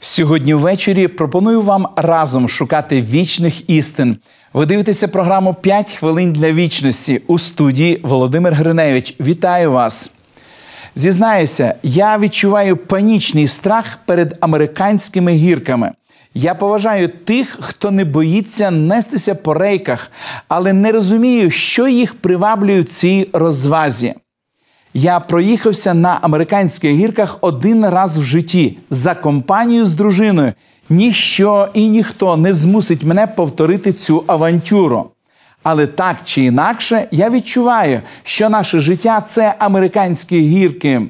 Сьогодні ввечері пропоную вам разом шукати вічних істин. Ви дивитеся програму «5 хвилин для вічності у студії Володимир Гриневич. Вітаю вас! Зізнаюся, я відчуваю панічний страх перед американськими гірками. Я поважаю тих, хто не боїться нестися по рейках, але не розумію, що їх приваблює в цій розвазі. Я проїхався на американських гірках один раз в житті за компанію з дружиною. Ніщо і ніхто не змусить мене повторити цю авантюру. Але так чи інакше, я відчуваю, що наше життя це американські гірки.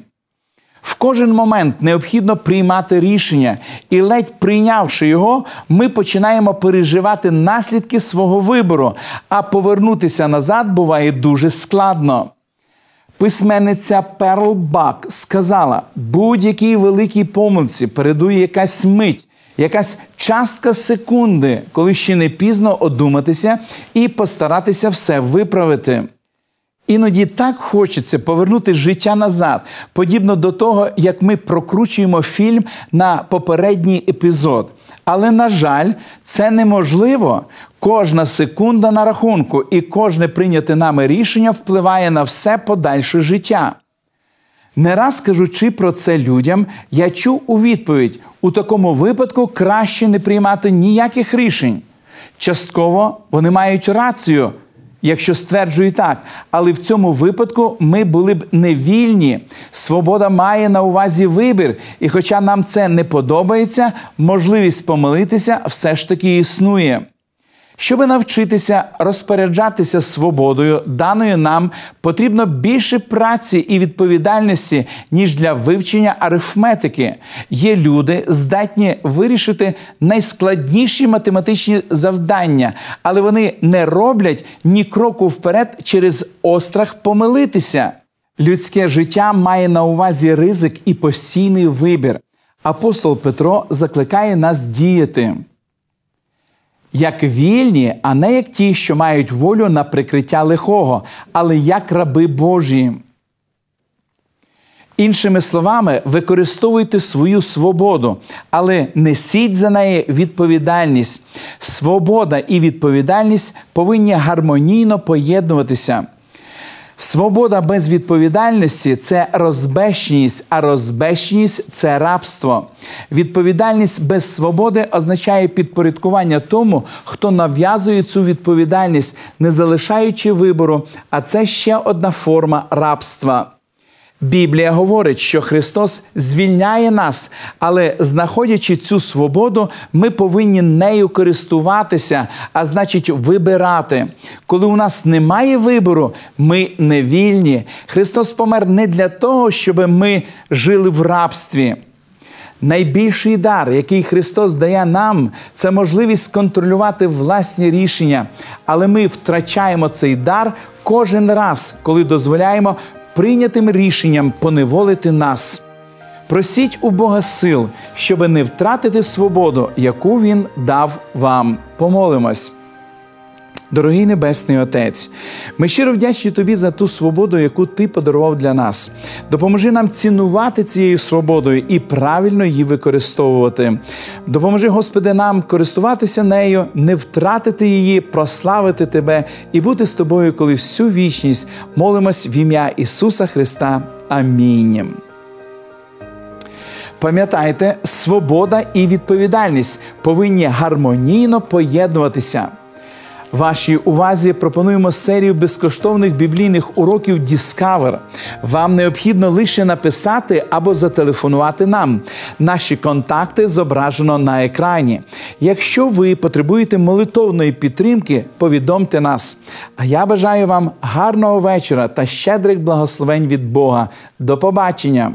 В кожен момент необхідно приймати рішення, і ледь прийнявши його, ми починаємо переживати наслідки свого вибору, а повернутися назад буває дуже складно. Письменниця Перл Бак сказала: будь-якій великій помилці передує якась мить, якась частка секунди, коли ще не пізно одуматися і постаратися все виправити. Іноді так хочеться повернути життя назад, подібно до того, як ми прокручуємо фільм на попередній епізод. Але, на жаль, це неможливо. Кожна секунда на рахунку і кожне прийняте нами рішення впливає на все подальше життя. Не раз кажучи про це людям, я чув у відповідь: у такому випадку краще не приймати ніяких рішень. Частково вони мають рацію, якщо стверджую так, але в цьому випадку ми були б невільні. Свобода має на увазі вибір, і хоча нам це не подобається, можливість помилитися все ж таки існує. Щоби навчитися розпоряджатися свободою, даною нам потрібно більше праці і відповідальності, ніж для вивчення арифметики. Є люди, здатні вирішити найскладніші математичні завдання, але вони не роблять ні кроку вперед через острах помилитися. Людське життя має на увазі ризик і постійний вибір. Апостол Петро закликає нас діяти як вільні, а не як ті, що мають волю на прикриття лихого, але як раби Божі. Іншими словами, використовуйте свою свободу, але несіть за неї відповідальність. Свобода і відповідальність повинні гармонійно поєднуватися. Свобода без відповідальності це розбещеність, а розбещеність це рабство. Відповідальність без свободи означає підпорядкування тому, хто нав'язує цю відповідальність, не залишаючи вибору, а це ще одна форма рабства. Біблія говорить, що Христос звільняє нас, але знаходячи цю свободу, ми повинні нею користуватися, а значить, вибирати. Коли у нас немає вибору, ми не вільні. Христос помер не для того, щоб ми жили в рабстві. Найбільший дар, який Христос дає нам, це можливість контролювати власні рішення. Але ми втрачаємо цей дар кожен раз, коли дозволяємо прийнятим рішенням поневолити нас. Просіть у Бога сил, щоби не втратити свободу, яку Він дав вам. Помолимось. Дорогий Небесний Отець, ми щиро вдячні Тобі за ту свободу, яку Ти подарував для нас. Допоможи нам цінувати цією свободою і правильно її використовувати. Допоможи, Господи, нам користуватися нею, не втратити її, прославити Тебе і бути з тобою, коли всю вічність молимось в ім'я Ісуса Христа. Амінь. Пам'ятайте, свобода і відповідальність повинні гармонійно поєднуватися. Вашій увазі пропонуємо серію безкоштовних біблійних уроків Discover. Вам необхідно лише написати або зателефонувати нам. Наші контакти зображено на екрані. Якщо ви потребуєте молитовної підтримки, повідомте нас. А я бажаю вам гарного вечора та щедрих благословень від Бога. До побачення!